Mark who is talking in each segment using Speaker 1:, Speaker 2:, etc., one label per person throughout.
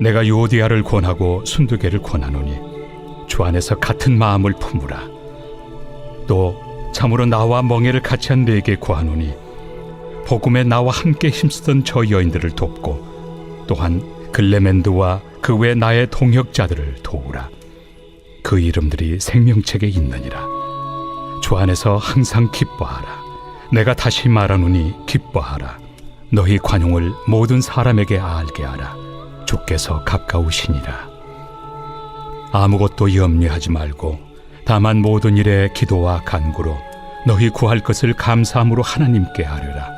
Speaker 1: 내가 요디아를 권하고 순두개를 권하노니 주 안에서 같은 마음을 품으라. 또 참으로 나와 멍에를 같이 한 네게 구하노니 복음에 나와 함께 힘쓰던 저 여인들을 돕고 또한 글레멘드와 그 외 나의 동역자들을 도우라. 그 이름들이 생명책에 있느니라. 주 안에서 항상 기뻐하라. 내가 다시 말하노니 기뻐하라. 너희 관용을 모든 사람에게 알게 하라. 주께서 가까우시니라. 아무것도 염려하지 말고 다만 모든 일에 기도와 간구로 너희 구할 것을 감사함으로 하나님께 아뢰라.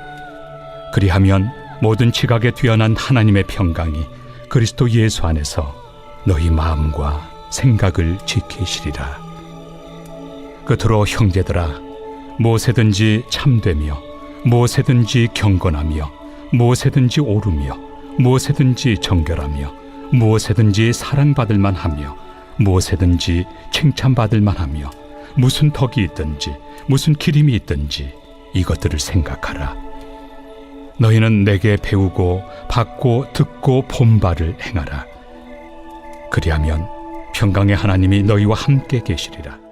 Speaker 1: 그리하면 모든 지각에 뛰어난 하나님의 평강이 그리스도 예수 안에서 너희 마음과 생각을 지키시리라. 끝으로 형제들아 무엇에든지 참되며 무엇에든지 경건하며 무엇에든지 옳으며 무엇에든지 정결하며 무엇에든지 사랑받을 만하며 무엇에든지 칭찬받을 만하며 무슨 덕이 있든지 무슨 기림이 있든지 이것들을 생각하라. 너희는 내게 배우고 받고 듣고 본 바를 행하라. 그리하면 평강의 하나님이 너희와 함께 계시리라.